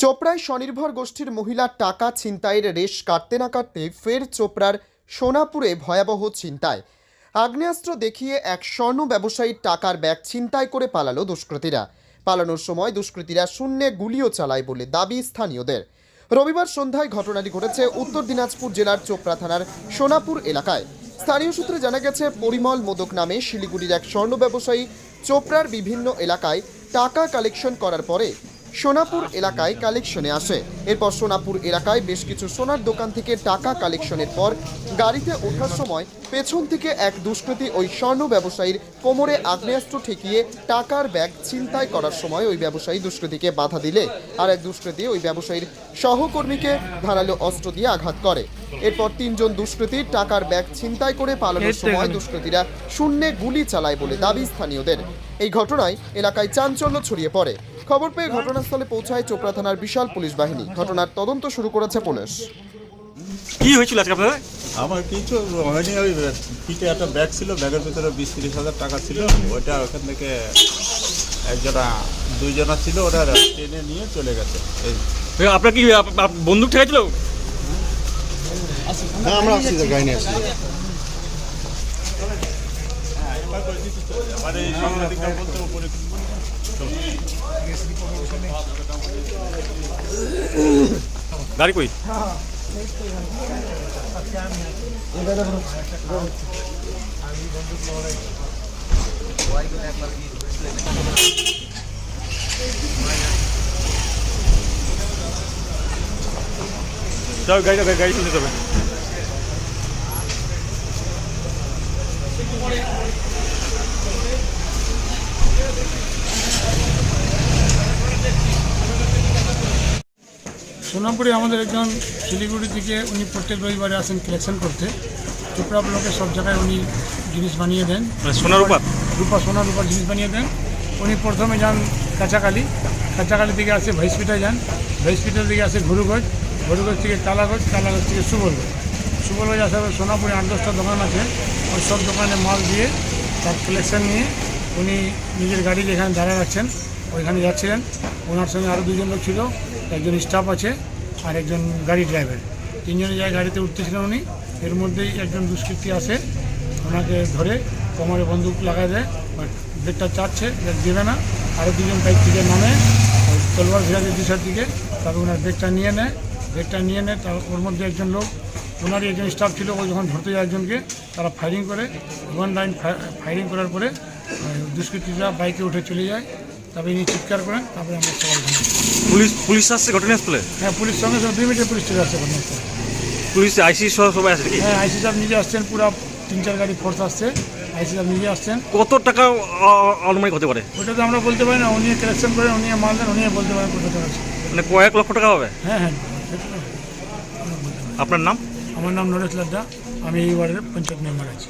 চোপড়ায় স্বনির্ভর গোষ্ঠীর মহিলার টাকা ছিনতাইয়ের রেশ কাটতে না কাটতে ফের চোপড়ার সোনাপুরে ভয়াবহ ছিনতাই। আগ্নেয়াস্ত্র দেখিয়ে এক স্বর্ণ ব্যবসায়ীর টাকার ব্যাগ ছিনতাই করে পালালো দুষ্কৃতীরা। পালানোর সময় দুষ্কৃতীরা শূন্যে গুলিও চালায় বলে দাবি স্থানীয়দের। রবিবার সন্ধ্যায় ঘটনাটি ঘটেছে উত্তর দিনাজপুর জেলার চোপড়া থানার সোনাপুর এলাকায়। স্থানীয় সূত্রে জানা গেছে, পরিমল মোদক নামে শিলিগুড়ির এক স্বর্ণ ব্যবসায়ী চোপড়ার বিভিন্ন এলাকায় টাকা কালেকশন করার পরে সোনাপুর এলাকায় কালেকশনে আসে এরপর সোনাপুর এলাকায় বেশ কিছু সোনার দোকান থেকে টাকা কালেকশনের পর গাড়িতে ওঠার সময় পেছন থেকে এক দুষ্কৃতী ওই স্বর্ণ ব্যবসায়ীর কোমরে আগ্নেয়াস্ত্র ঠেকিয়ে টাকার ব্যাগ ছিনতাই করার সময় ওই ব্যবসায়ী দুষ্কৃতীকে বাধা দিলে। আর এক দুষ্কৃতী ওই ব্যবসায়ীর সহকর্মীকে ধারালো অস্ত্র দিয়ে আঘাত করে। এরপর তিনজন দুষ্কৃতী টাকার ব্যাগ ছিনতাই করে পালানোর সময় দুষ্কৃতীরা শূন্যে গুলি চালায় বলে দাবি স্থানীয়দের। এই ঘটনায় এলাকায় চাঞ্চল্য ছড়িয়ে পড়ে। খবর পেয়ে ঘটনাস্থলে পৌঁছায় চোপড়া থানার বিশাল পুলিশ বাহিনী। ঘটনার তদন্ত শুরু করেছে পুলিশ। কি হয়েছিল আজকে আপনাদের? আমার কিছু হয়নি ওই পিঠে একটা ব্যাগ ছিল ব্যাগের ভিতরে বিশ তিরিশ হাজার টাকা ছিল। ওইটা ওখান থেকে একজনা দুইজনা ছিল ওরা টেনে নিয়ে চলে গেছে। এই আপনার কি বন্দুক ঠেকেছিল আমরা আসছি গাড়ি নিয়ে আসছি মানে এই সাংবাদিকরা বলতে উপরে গাড়ি কই যাও গাড়ি গাড়ি তুলতে হবে সোনামপুরে আমাদের একজন শিলিগুড়ি থেকে উনি প্রত্যেক রবিবারে আসেন কালেকশন করতে। চোপড়া ব্লকে সব জায়গায় উনি জিনিস বানিয়ে দেন। মানে সোনার উপর রূপা সোনার রূপার জিনিস বানিয়ে দেন। উনি প্রথমে যান কাঁচাকালি। কাঁচাকালি থেকে আসে ভাইসপিটা যান। ভাইসপিটাল থেকে আসে ঘুরুগঞ্জ ঘুরুগঞ্জ থেকে কালাগঞ্জ কালাগঞ্জ থেকে সুবলগঞ্জ সুবলগঞ্জ আসার পর সোনাপুরে আট, দশটা দোকান আছে। ওই সব দোকানে মাল দিয়ে তার কালেকশন নিয়ে উনি নিজের গাড়ি যেখানে দাঁড়ায় রাখছেন, ওইখানে যাচ্ছিলেন। ওনার সঙ্গে আরও দুজন লোক ছিল, একজন স্টাফ আছে আর একজন গাড়ি ড্রাইভার তিনজনে যায় গাড়িতে উঠতেছিলেন উনি। এর মধ্যেই একজন দুষ্কৃতী আসে, ওনাকে ধরে কোমরে বন্দুক লাগায় দেয়, বাট ব্রেকটা চাচ্ছে ব্রেক দেবে না। আরও দুজন বাইক থেকে নামে তলোয়ার ভিড়াতে দিশার দিকে, তারপর ওনার ব্রেকটা নিয়ে নেয়। ব্রেকটা নিয়ে নেয় তার ওর মধ্যে একজন লোক ওনারই একজন স্টাফ ছিল ও যখন ধরতে যায় একজনকে তারা ফায়ারিং করে। ওয়ান লাইন ফায়ারিং করার পরে দুষ্কৃতীরা বাইকে উঠে চলে যায়। তারপরে ইনি চিৎকার করেন তারপরে আমরা সবাই পুলিশ পুলিশ আসছে ঘটনাস্থলে? হ্যাঁ পুলিশ সঙ্গে সঙ্গে দুই মিনিটে পুলিশ চলে আসছে ঘটনাস্থলে। পুলিশ আইসি সহ সবাই নাকি? হ্যাঁ আইসি সাহেব নিজে আসছেন পুরো তিন চার গাড়ি ফোর্স আসছে। আইসি সাহেব নিজে আসছেন। কত টাকা অনুমানিক হতে পারে? ওটা তো আমরা বলতে পারি না উনি কালেকশন করেন উনি মাল দেন উনি বলতে পারেন কত টাকা আছে। মানে কয়েক লক্ষ টাকা হবে? হ্যাঁ হ্যাঁ। আপনার নাম? আমার নাম নরেশ লাড্ডা। আমি এই ওয়ার্ডের পঞ্চায়েত মেম্বার আছি।